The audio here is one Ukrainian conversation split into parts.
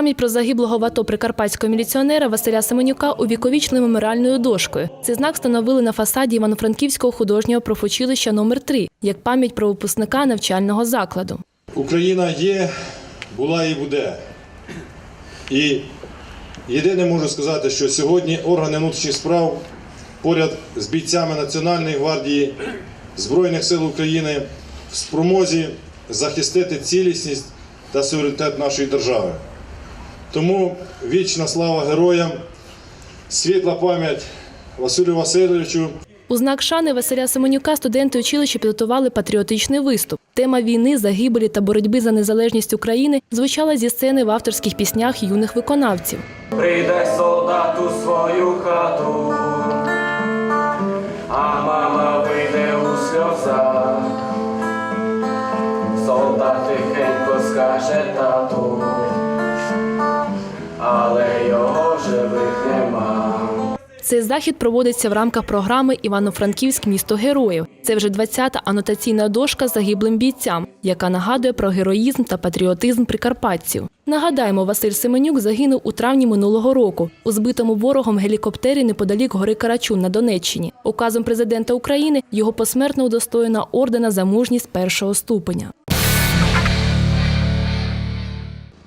Пам'ять про загиблого в АТО прикарпатського міліціонера Василя Семенюка увіковічнили меморіальною дошкою. Цей знак встановили на фасаді Івано-Франківського художнього профучилища номер 3 як пам'ять про випускника навчального закладу. Україна є, була і буде. І єдине можу сказати, що сьогодні органи внутрішніх справ поряд з бійцями Національної гвардії Збройних сил України в спромозі захистити цілісність та суверенітет нашої держави. Тому вічна слава героям, світла пам'ять Василю Васильовичу. У знак шани Василя Семенюка студенти училища підготували патріотичний виступ. Тема війни, загибелі та боротьби за незалежність України звучала зі сцени в авторських піснях юних виконавців. Прийде солдат у свою хату, а мама вийде у сльозах. Солдат тихенько скаже тату, але його живих нема. Цей захід проводиться в рамках програми Івано-Франківськ місто героїв. Це вже 20-та анотаційна дошка загиблим бійцям, яка нагадує про героїзм та патріотизм прикарпатців. Нагадаємо, Василь Семенюк загинув у травні минулого року у збитому ворогом гелікоптері неподалік гори Карачун на Донеччині. Указом президента України його посмертно удостоєна ордена за мужність першого ступеня.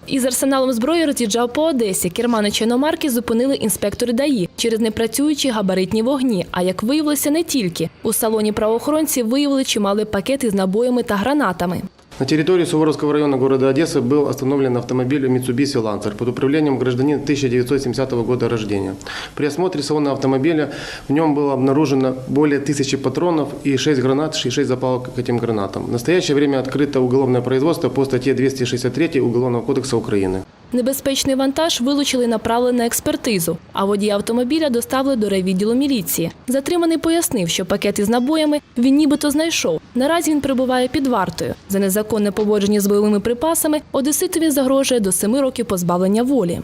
Із арсеналом зброї роз'їжджав по Одесі. кермани іномарки зупинили інспектори ДАІ через непрацюючі габаритні вогні. А як виявилося, не тільки у салоні правоохоронці виявили чимали пакети з набоями та гранатами. На территории Суворовского района города Одессы был остановлен автомобиль Mitsubishi Lancer под управлением гражданина 1970 года рождения. При осмотре салона автомобиля в нем было обнаружено более тысячи патронов и 6 гранат, и 6 запалок к этим гранатам. В настоящее время открыто уголовное производство по статье 263 Уголовного кодекса Украины. Небезпечний вантаж вилучили направили на експертизу, а водія автомобіля доставили до райвідділу міліції. Затриманий пояснив, що пакет із набоями він нібито знайшов. Наразі він перебуває під вартою. За незаконне поводження з бойовими припасами Одеситові загрожує до семи років позбавлення волі.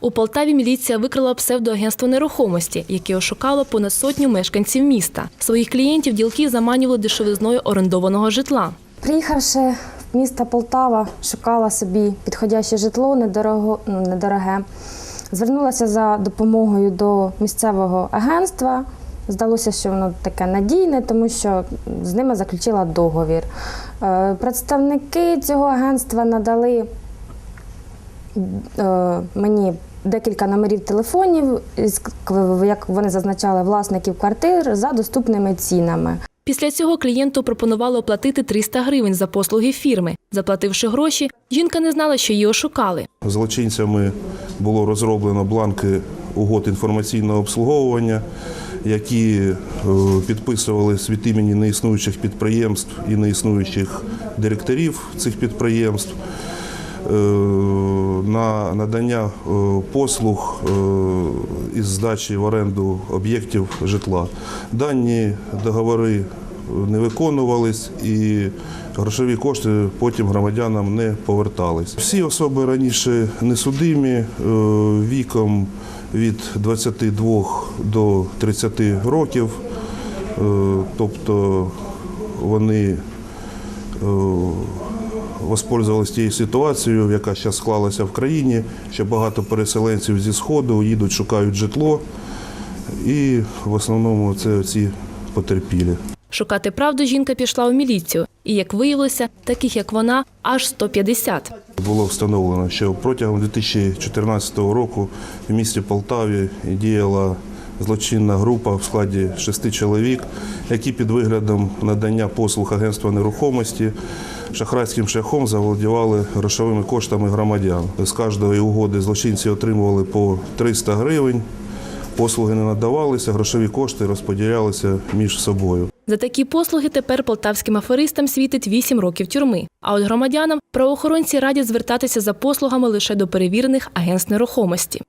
У Полтаві міліція викрила псевдоагентство нерухомості, яке ошукало понад сотню мешканців міста. Своїх клієнтів ділки заманювали дешевизною орендованого житла. Приїхавши місто Полтава, шукала собі підходяще житло, недорого, ну, недороге. Звернулася за допомогою до місцевого агентства. Здалося, що воно таке надійне, тому що з ними заключила договір. Е, Представники цього агентства надали е, мені декілька номерів телефонів, як вони зазначали, власників квартир за доступними цінами. Після цього клієнту пропонували оплатити 300 гривень за послуги фірми. Заплативши гроші, жінка не знала, що її ошукали. Злочинцями було розроблено бланки угод інформаційного обслуговування, які е, підписувались від імені неіснуючих підприємств і неіснуючих директорів цих підприємств е, на надання е, послуг із здачі в оренду об'єктів житла. Дані договори не виконувались і грошові кошти потім громадянам не повертались. Всі особи раніше несудимі е, віком від 22 до 30 років, Е, тобто вони е, воспользувалися тією ситуацією, яка зараз склалася в країні, що багато переселенців зі Сходу їдуть, шукають житло, і в основному це ці потерпілі. Шукати правду жінка пішла у міліцію. І як виявилося, таких як вона, аж 150. Було встановлено, що протягом 2014 року в місті Полтаві діяла злочинна група в складі шести чоловік, які під виглядом надання послуг агентства нерухомості шахрайським шляхом заволодівали грошовими коштами громадян. З кожної угоди злочинці отримували по 300 гривень. Послуги не надавалися, грошові кошти розподілялися між собою. За такі послуги тепер полтавським аферистам світить 8 років тюрми. А от громадянам правоохоронці радять звертатися за послугами лише до перевірених агентств нерухомості.